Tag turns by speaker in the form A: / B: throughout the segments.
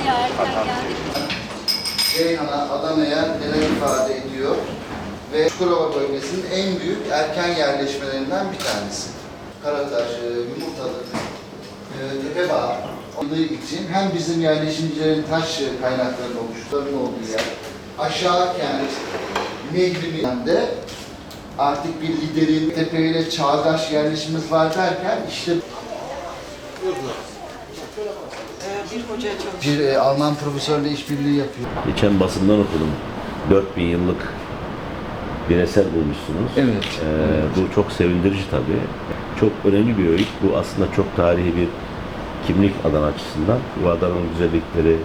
A: bayağı erken geldik.
B: Ceyhan'a, Adana'ya neler ifade ediyor ve Çukurova bölgesinin en büyük erken yerleşmelerinden bir tanesi. Karataş, e, Yumurtalık, e, Tepebağ olduğu için hem bizim yerleşimcilerin taş kaynaklarının oluşturduğu olduğu yer, aşağı kent, Nehrimi'nden de artık bir liderin tepeyle çağdaş yerleşimimiz var derken işte
C: Ee, bir hocaya çalışıyor.
B: bir e, Alman profesörle işbirliği yapıyor.
D: Geçen basından okudum. 4000 yıllık bir eser bulmuşsunuz.
B: Evet.
D: Ee, Bu çok sevindirici tabii. Çok önemli bir öykü. Bu aslında çok tarihi bir kimlik Adana açısından. Bu Adana'nın güzellikleri,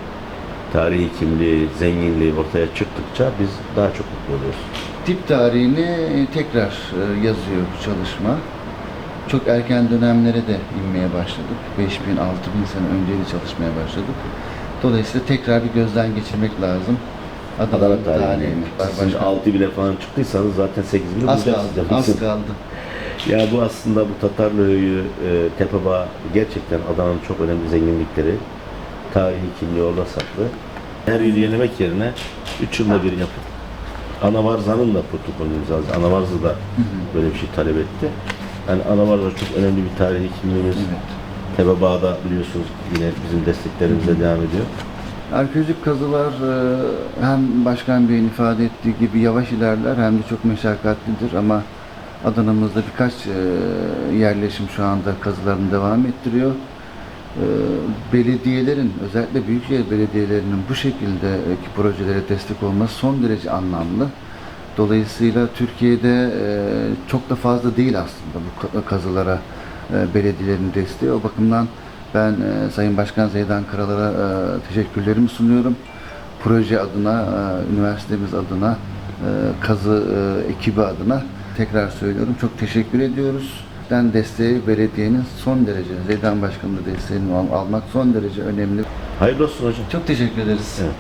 D: tarihi kimliği, zenginliği ortaya çıktıkça biz daha çok mutlu oluyoruz.
B: Tip tarihini tekrar e, yazıyor bu çalışma. Çok erken dönemlere de inmeye başladık. 5000, 6000 sene önce de çalışmaya başladık. Dolayısıyla tekrar bir gözden geçirmek lazım.
D: Adana
B: Adana'nın
D: tarihini. Siz 6 bine falan çıktıysanız zaten 8 bine
B: Az kaldı,
D: bulacaksınız.
B: az kaldı.
D: Ya bu aslında bu Tatarlı Höyü, e, Tepebağ gerçekten Adana'nın çok önemli zenginlikleri. Tarihi kimliği orada saklı. Her yıl yenilemek yerine 3 yılda bir yapın. Anavarza'nın da protokolünü imzaladı. Anavarza da böyle bir şey talep etti. Yani Anavarza çok önemli bir tarihi kimliğimiz.
B: Evet.
D: Tepebağ'da biliyorsunuz yine bizim desteklerimizle devam ediyor.
B: Arkeolojik kazılar e, hem Başkan Bey'in ifade ettiği gibi yavaş ilerler hem de çok meşakkatlidir ama Adana'mızda birkaç e, yerleşim şu anda kazılarını devam ettiriyor. E, Belediyelerin, özellikle büyükşehir belediyelerinin bu şekildeki projelere destek olması son derece anlamlı. Dolayısıyla Türkiye'de e, çok da fazla değil aslında bu ka- kazılara e, belediyelerin desteği. O bakımdan ben e, Sayın Başkan Zeydan Karalar'a teşekkürlerimi sunuyorum. Proje adına, üniversitemiz adına, kazı ekibi adına tekrar söylüyorum. Çok teşekkür ediyoruz. Ben desteği belediyenin son derece, Zeydan Başkan'ın da desteğini al- almak son derece önemli.
D: Hayırlı olsun hocam.
B: Çok teşekkür ederiz.
D: Evet.